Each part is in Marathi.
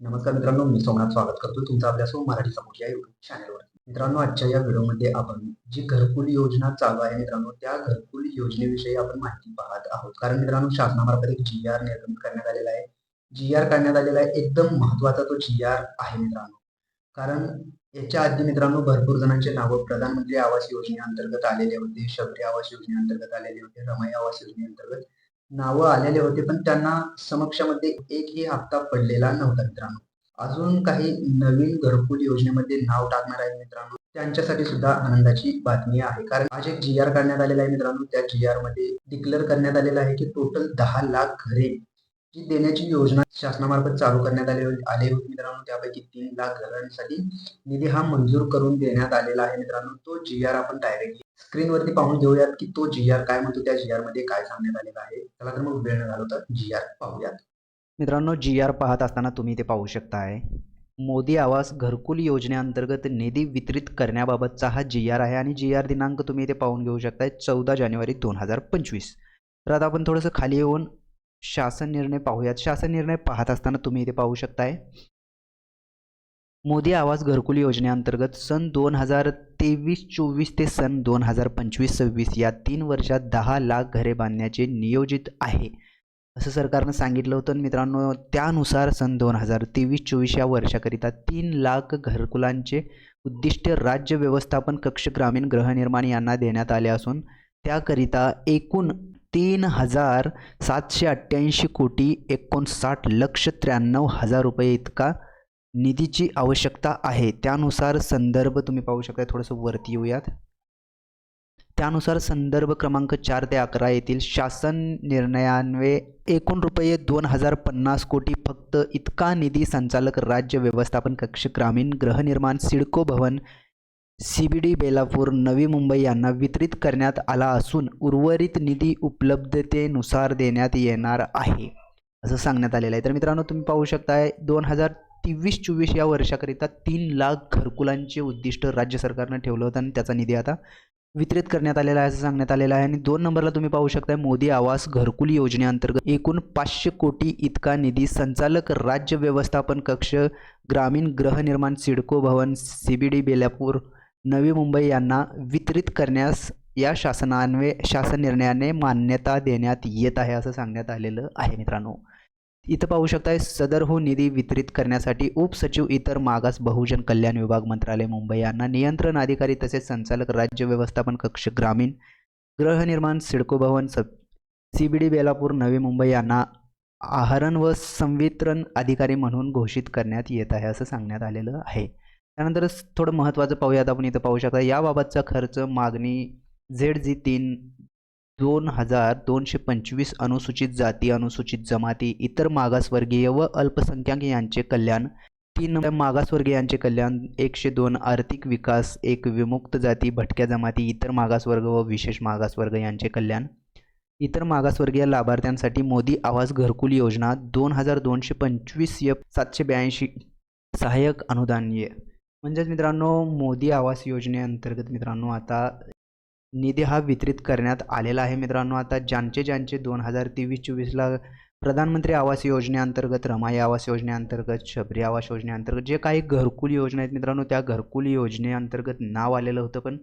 नमस्कार मित्रांनो मी सोमनाथ स्वागत करतो तुमचं आपल्यासोबत मराठी सपोर्ट या युट्यूब चॅनलवर मित्रांनो आजच्या या व्हिडिओमध्ये आपण जी घरकुल योजना चालू आहे मित्रांनो त्या घरकुल योजनेविषयी आपण माहिती पाहत आहोत. कारण मित्रांनो शासनामार्फत एक जी आर निर्गमित करण्यात आलेला आहे. जी आर काढण्यात आलेला आहे एकदम महत्त्वाचा तो जी आर आहे मित्रांनो. कारण याच्या आधी मित्रांनो भरपूर जणांचे नावं प्रधानमंत्री आवास योजनेअंतर्गत आलेले होते शबरी आवास योजनेअंतर्गत आलेले होते रमाई आवास योजनेअंतर्गत नावं आलेले होते पण त्यांना समक्षामध्ये एकही हप्ता पडलेला नव्हता मित्रांनो. अजून काही नवीन घरकुल योजनेमध्ये नाव टाकणार आहे मित्रांनो. त्यांच्यासाठी सुद्धा आनंदाची बातमी आहे. कारण आज एक जी आर काढण्यात आलेला आहे मित्रांनो. त्या जी आरमध्ये डिक्लेअर करण्यात आलेलं आहे की टोटल दहा लाख घरे जी देण्याची योजना शासनामार्फत चालू करण्यात आले आले होते मित्रांनो. त्यापैकी तीन लाख घरांसाठी निधी हा मंजूर करून देण्यात आलेला आहे मित्रांनो. तो जी आर आपण डायरेक्टली स्क्रीनवरती पाहून घेऊयात की तो जी आर काय म्हणतो त्या जी आरमध्ये काय सांगण्यात आलेलं आहे. चला तर मग वेळ घालवता जी आर पाहूयात. मित्रांनो जी आर पाहत असताना तुम्ही ते पाहू शकताय मोदी आवास घरकुल योजनेअंतर्गत निधी वितरित करण्याबाबतचा हा जी आर आहे आणि जी आर दिनांक तुम्ही इथे पाहून घेऊ शकताय चौदा जानेवारी दोन हजार पंचवीस. तर आता आपण थोडंसं खाली येऊन शासन निर्णय पाहूयात. शासन निर्णय पाहत असताना तुम्ही इथे पाहू शकताय मोदी आवास घरकुल योजनेअंतर्गत सन दोन हजार तेवीस चोवीस ते सन दोन हजार पंचवीस सव्वीस या तीन वर्षात दहा लाख घरे बांधण्याचे नियोजित आहे. असं सरकारनं सांगितलं होतं. मित्रांनो त्यानुसार सन दोन हजार तेवीस चोवीस या वर्षाकरिता तीन लाख घरकुलांचे उद्दिष्ट राज्य व्यवस्थापन कक्ष ग्रामीण गृहनिर्माण यांना देण्यात आले असून त्याकरिता एकूण तीन हजार सातशे अठ्ठ्याऐंशी कोटी एकोणसाठ लक्ष त्र्याण्णव हजार रुपये इतका निधीची आवश्यकता आहे. त्यानुसार संदर्भ तुम्ही पाहू शकता. थोडंसं वरती येऊयात. त्यानुसार संदर्भ क्रमांक चार ते अकरा येथील शासन निर्णयान्वे एकूण रुपये दोन हजार पन्नास कोटी फक्त इतका निधी संचालक राज्य व्यवस्थापन कक्ष ग्रामीण गृहनिर्माण CIDCO Bhavan C B D Belapur Navi Mumbai यांना वितरित करण्यात आला असून उर्वरित निधी उपलब्धतेनुसार देण्यात येणार आहे. असं सांगण्यात आलेलं आहे. तर मित्रांनो तुम्ही पाहू शकताय दोन हजार तेवीस चोवीस या वर्षाकरिता तीन लाख घरकुलांचे उद्दिष्ट राज्य सरकारनं ठेवलं होतं आणि त्याचा निधी आता वितरित करण्यात आलेला आहे असं सांगण्यात आलेलं आहे. आणि दोन नंबरला तुम्ही पाहू शकता मोदी आवास घरकुल योजनेअंतर्गत एकूण पाचशे कोटी इतका निधी संचालक राज्य व्यवस्थापन कक्ष ग्रामीण गृहनिर्माण CIDCO Bhavan C B D Belapur Navi Mumbai यांना वितरित करण्यास या शासनान्वे शासन निर्णयाने मान्यता देण्यात येत आहे असं सांगण्यात आलेलं आहे मित्रांनो. इथं पाहू शकताय हो निधी वितरित करण्यासाठी उपसचिव इतर मागास बहुजन कल्याण विभाग मंत्रालय मुंबई यांना नियंत्रण अधिकारी तसेच संचालक राज्य व्यवस्थापन कक्ष ग्रामीण गृहनिर्माण सिडको भवन सब C B D Belapur Navi Mumbai यांना आहरण व संवितरण अधिकारी म्हणून घोषित करण्यात येत आहे असं सांगण्यात आलेलं आहे. त्यानंतर थोडं महत्त्वाचं पाहूयात आपण इथं पाहू शकता याबाबतचा खर्च मागणी झेड जी तीन दोन हजार दोनशे पंचवीस अनुसूचित जाती अनुसूचित जमाती इतर मागासवर्गीय व अल्पसंख्याक यांचे कल्याण. तीन मागासवर्गीयांचे कल्याण एकशे दोन आर्थिक विकास एक विमुक्त जाती भटक्या जमाती इतर मागासवर्ग व विशेष मागासवर्ग यांचे कल्याण. इतर मागासवर्गीय लाभार्थ्यांसाठी मोदी आवास घरकुल योजना दोन हजार दोनशे पंचवीस य सातशे ब्याऐंशी सहाय्यक अनुदानीय म्हणजेच मित्रांनो मोदी आवास योजनेअंतर्गत मित्रांनो आता निधी हा वितरित करण्यात आलेला आहे. मित्रांनो आता ज्यांचे ज्यांचे दोन हजार तेवीस चोवीसला प्रधानमंत्री आवास योजनेअंतर्गत रमाई आवास योजनेअंतर्गत शबरी आवास योजनेअंतर्गत जे काही घरकुल योजना आहेत मित्रांनो त्या घरकुल योजनेअंतर्गत नाव आलेलं होतं. पण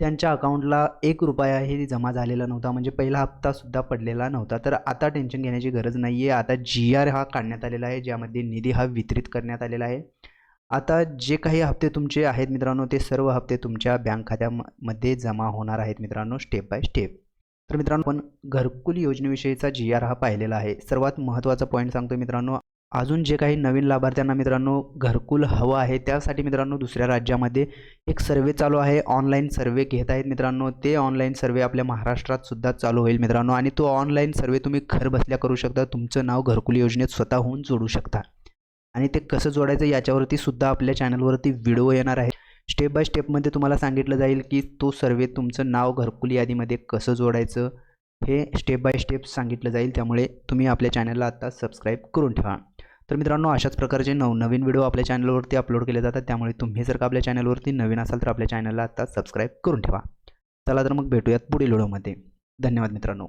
त्यांच्या अकाउंटला एक रुपयाही जमा झालेला नव्हता. म्हणजे पहिला हप्तासुद्धा पडलेला नव्हता. तर आता टेन्शन घेण्याची गरज नाही आहे आता जी आर हा काढण्यात आलेला आहे ज्यामध्ये निधी हा वितरित करण्यात आलेला आहे. आता जे काही हप्ते तुमचे आहेत मित्रांनो ते सर्व हप्ते तुमच्या बँक खात्यामध्ये जमा होणार आहेत मित्रांनो स्टेप बाय स्टेप तर मित्रांनो आपण घरकुल योजनेविषयीचा जी आर हा पाहिलेला आहे. सर्वात महत्त्वाचा पॉईंट सांगतो मित्रांनो अजून जे काही नवीन लाभार्थ्यांना मित्रांनो घरकुल हवं आहे त्यासाठी मित्रांनो दुसऱ्या राज्यामध्ये एक सर्वे चालू आहे. ऑनलाईन सर्वे घेत आहेत मित्रांनो ते ऑनलाईन सर्वे आपल्या महाराष्ट्रात सुद्धा चालू होईल मित्रांनो. आणि तो ऑनलाईन सर्वे तुम्ही घर बसल्या करू शकता. तुमचं नाव घरकुल योजनेत स्वतःहून जोडू शकता. आणि ते कसं जोडायचं याच्यावरती सुद्धा आपल्या चॅनलवरती व्हिडिओ येणार आहे स्टेप बाय स्टेपमध्ये तुम्हाला सांगितलं जाईल की तो सर्वे तुमचं नाव घरकुल यादीमध्ये कसं जोडायचं हे स्टेप बाय स्टेप सांगितलं जाईल. त्यामुळे तुम्ही आपल्या चॅनलला आत्ता सबस्क्राईब करून ठेवा. तर मित्रांनो अशाच प्रकारचे नवनवीन व्हिडिओ आपल्या चॅनलवरती अपलोड केले जातात. त्यामुळे तुम्ही जर का आपल्या चॅनलवरती नवीन असाल तर आपल्या चॅनलला आत्ता सबस्क्राईब करून ठेवा. चला तर मग भेटूयात पुढील व्हिडिओमध्ये. धन्यवाद मित्रांनो.